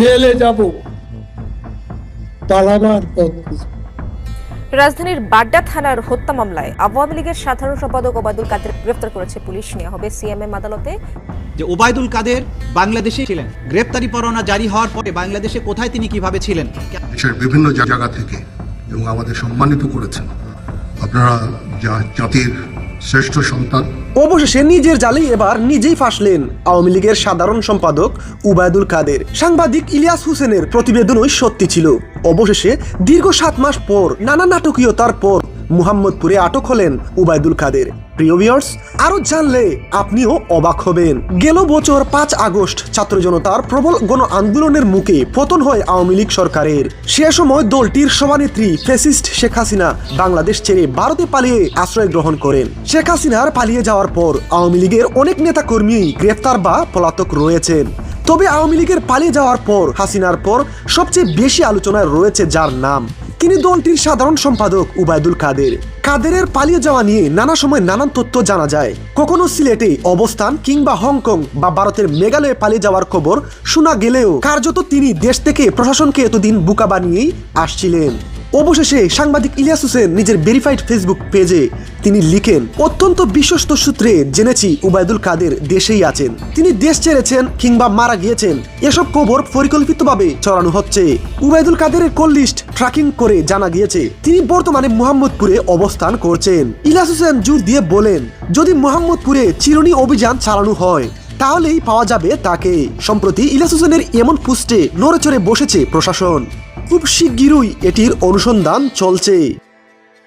জেলে যাব। পালাবার পথ রাজধানীর বাড্ডা থানার হত্যা মামলায় আওয়ামী লীগের সাধারণ সম্পাদক ওবায়দুল কাদের গ্রেফতার করেছে পুলিশ। নেওয়া হবে সিএমএম আদালতে যে ওবায়দুল কাদের বাংলাদেশে ছিলেন গ্রেপ্তারি পরোয়ানা জারি হওয়ার পরে বাংলাদেশে কোথায় তিনি কীভাবে ছিলেন? দেশের বিভিন্ন জায়গা থেকে এবং আমাদের সম্মানিত করেছেন। আপনারা জা- জাতির শ্রেষ্ঠ সন্তান। অবশেষে নিজের জালে এবার নিজেই ফাঁসলেন আওয়ামী লীগের সাধারণ সম্পাদক উবায়দুল কাদের। সাংবাদিক ইলিয়াস হোসেনের প্রতিবেদনই সত্যি ছিল। অবশেষে দীর্ঘ সাত মাস পর, নানা নাটকীয়তার পর মুহাম্মদপুরে আটক হলেন উবায়দুল কাদের। প্রিয় ভিউয়ার্স আরও জানলে আপনিও অবাক হবেন। গেল বছর পাঁচ আগস্ট ছাত্র জনতার প্রবল গণ আন্দোলনের মুখে পতন হয় আওয়ামী লীগ সরকারের। সে সময় দলটির সভানেত্রী ফেসিস্ট শেখ হাসিনা বাংলাদেশ ছেড়ে ভারতে পালিয়ে আশ্রয় গ্রহণ করেন। শেখ হাসিনার পালিয়ে যাওয়ার পর আওয়ামী লীগের অনেক নেতাকর্মী গ্রেফতার বা পলাতক রয়েছেন। তবে আওয়ামী লীগের পালিয়ে যাওয়ার পর হাসিনার পর সবচেয়ে বেশি আলোচনায় রয়েছে যার নাম। তিনি দলটির সাধারণ সম্পাদক উবায়দুল কাদের। কাদেরের পালিয়ে যাওয়া নিয়ে নানা সময় নানান তথ্য জানা যায়। কখনো সিলেটে অবস্থান কিংবা হংকং বা ভারতের মেঘালয়ে পালিয়ে যাওয়ার খবর শোনা গেলেও কার্যত তিনি দেশ থেকে প্রশাসনকে এতদিন বুকা বানিয়েই আসছিলেন। অবশেষে সাংবাদিক ইলিয়াস হোসেন নিজের ভেরিফাইড ফেসবুক পেজে তিনি লিখেন, অত্যন্ত বিশ্বস্ত সূত্রে জেনেছি উবায়দুল কাদের দেশেই আছেন। তিনি দেশ ছেড়েছেন কিংবা মারা গিয়েছেন। এসব খবর পরিকল্পিতভাবে ছড়ানো হচ্ছে। উবায়দুল কাদেরের কল লিস্ট ট্র্যাকিং করে জানা গিয়েছে, তিনি বর্তমানে মোহাম্মদপুরে অবস্থান করছেন। ইলিয়াস হোসেন জোর দিয়ে বলেন, যদি মোহাম্মদপুরে চিরুনি অভিযান চালানো হয়, তাহলেই পাওয়া যাবে তাকে। সম্প্রতি ইলিয়াস হোসেনের এমন পুস্টে নড়েচড়ে বসেছে প্রশাসন। খুব শিগগিরই এটির অনুসন্ধান চলছে।